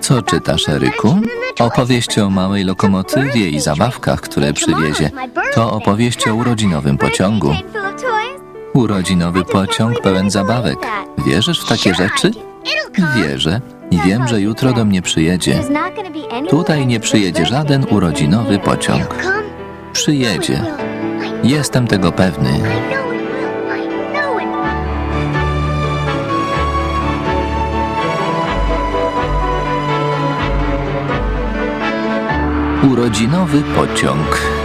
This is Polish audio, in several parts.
Co czytasz, Eryku? Opowieść o małej lokomotywie i zabawkach, które przywiezie. To opowieść o urodzinowym pociągu. Urodzinowy pociąg pełen zabawek. Wierzysz w takie rzeczy? Wierzę i wiem, że jutro do mnie przyjedzie. Tutaj nie przyjedzie żaden urodzinowy pociąg. Przyjedzie. Jestem tego pewny. Urodzinowy pociąg.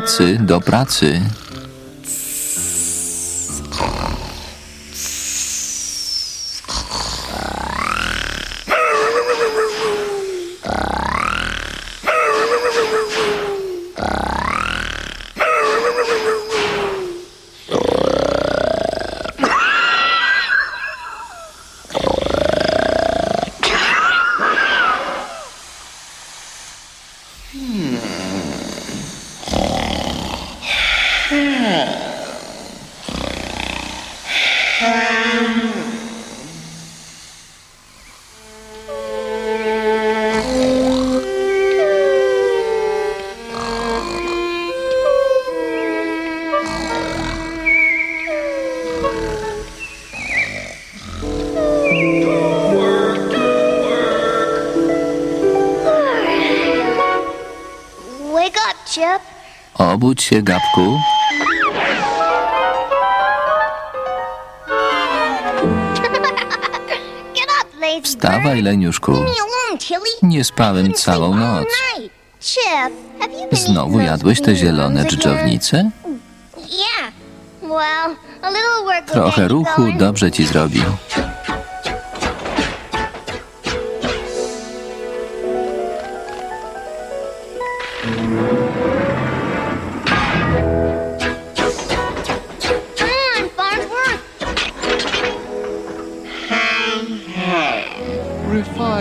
Pracy, do pracy. Chip. Obudź się, Gabku. Get up, lazy Wstawaj, Leniuszku. Leave me alone, Tilly. Nie spałem całą noc. night. Chip, have you been Znowu eating jadłeś those te zielone beans dżdżownice? Yeah. Well, a little work will Trochę you ruchu going. dobrze ci zrobi.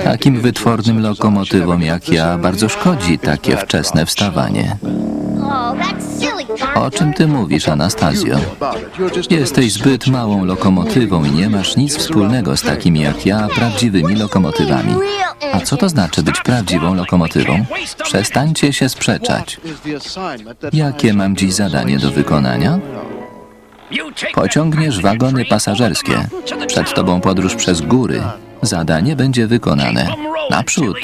Takim wytwornym lokomotywom jak ja bardzo szkodzi takie wczesne wstawanie. O czym ty mówisz, Anastazjo? Jesteś zbyt małą lokomotywą i nie masz nic wspólnego z takimi jak ja, prawdziwymi lokomotywami. A co to znaczy być prawdziwą lokomotywą? Przestańcie się sprzeczać. Jakie mam dziś zadanie do wykonania? Pociągniesz wagony pasażerskie. Przed tobą podróż przez góry. Zadanie będzie wykonane. Naprzód.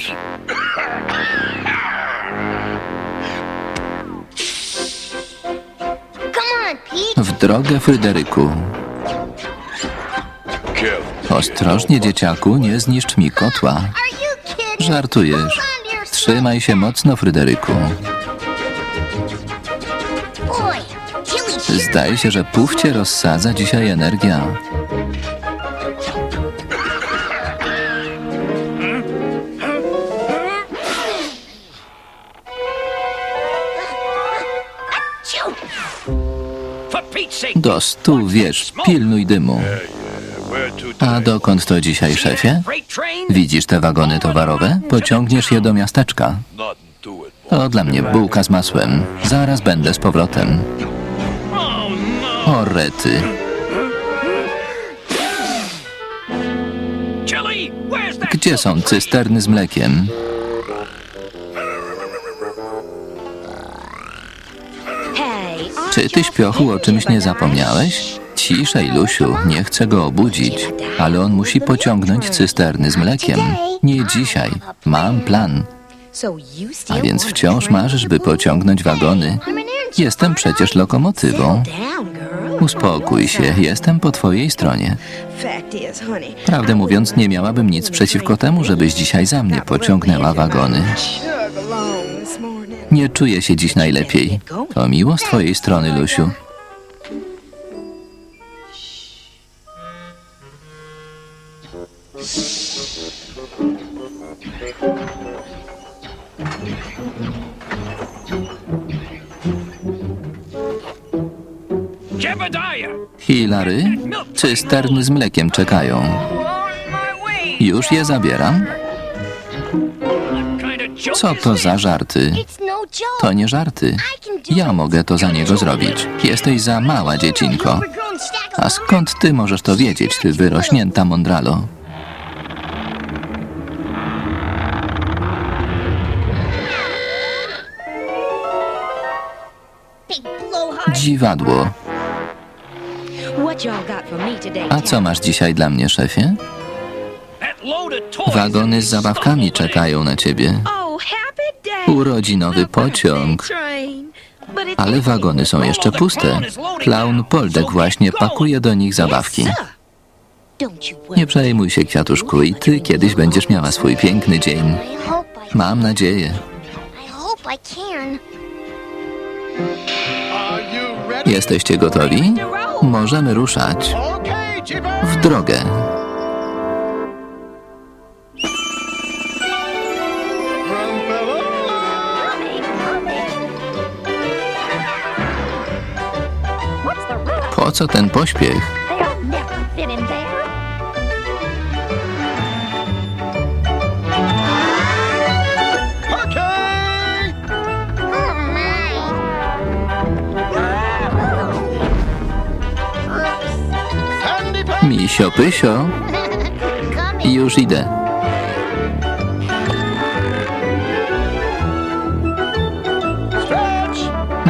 W drogę, Fryderyku. Ostrożnie, dzieciaku, nie zniszcz mi kotła. Żartujesz. Trzymaj się mocno, Fryderyku. Zdaje się, że puf cię rozsadza dzisiaj energia. Do stu, wiesz, pilnuj dymu. A dokąd to dzisiaj, szefie? Widzisz te wagony towarowe? Pociągniesz je do miasteczka. To dla mnie bułka z masłem. Zaraz będę z powrotem. O rety. Gdzie są cysterny z mlekiem? Czy ty, śpiochu, o czymś nie zapomniałeś? Ciszej, Lusiu, nie chcę go obudzić, ale on musi pociągnąć cysterny z mlekiem. Nie dzisiaj. Mam plan. A więc wciąż marzysz, by pociągnąć wagony? Jestem przecież lokomotywą. Uspokój się, jestem po twojej stronie. Prawdę mówiąc, nie miałabym nic przeciwko temu, żebyś dzisiaj za mnie pociągnęła wagony. Nie czuję się dziś najlepiej. To miło z twojej strony, Lusiu. Hilary, cysterny z mlekiem czekają. Już je zabieram? Co to za żarty? To nie żarty. Ja mogę to za niego zrobić. Jesteś za mała, dziecinko. A skąd ty możesz to wiedzieć, ty wyrośnięta mądralo? Dziwadło. A co masz dzisiaj dla mnie, szefie? Wagony z zabawkami czekają na ciebie. Urodzinowy pociąg. Ale wagony są jeszcze puste. Klaun Poldek właśnie pakuje do nich zabawki. Nie przejmuj się, kwiatuszku, i ty kiedyś będziesz miała swój piękny dzień. Mam nadzieję. Jesteście gotowi? Możemy ruszać. W drogę. Po co ten pośpiech? Misio pysio, już idę.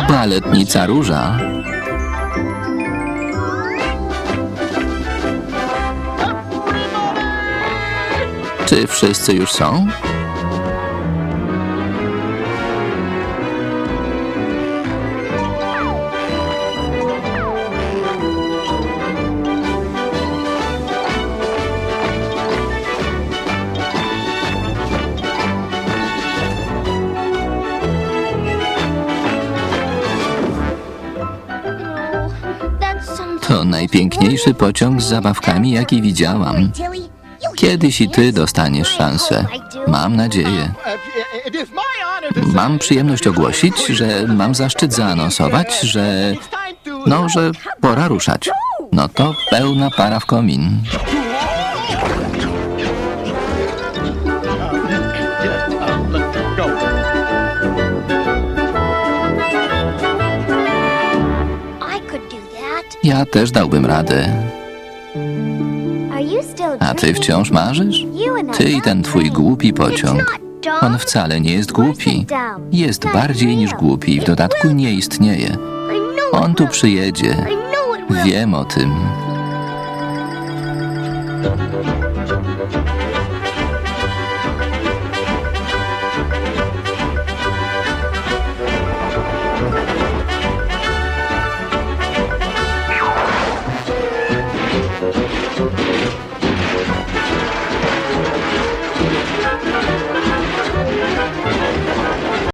Baletnica róża. Czy wszyscy już są? To najpiękniejszy pociąg z zabawkami, jaki widziałam. Kiedyś i ty dostaniesz szansę. Mam nadzieję. Mam przyjemność ogłosić, że mam zaszczyt zaanonsować, że. No, że pora ruszać. No to pełna para w komin. Ja też dałbym radę. A ty wciąż marzysz? Ty i ten twój głupi pociąg. On wcale nie jest głupi. Jest bardziej niż głupi i w dodatku nie istnieje. On tu przyjedzie. Wiem o tym.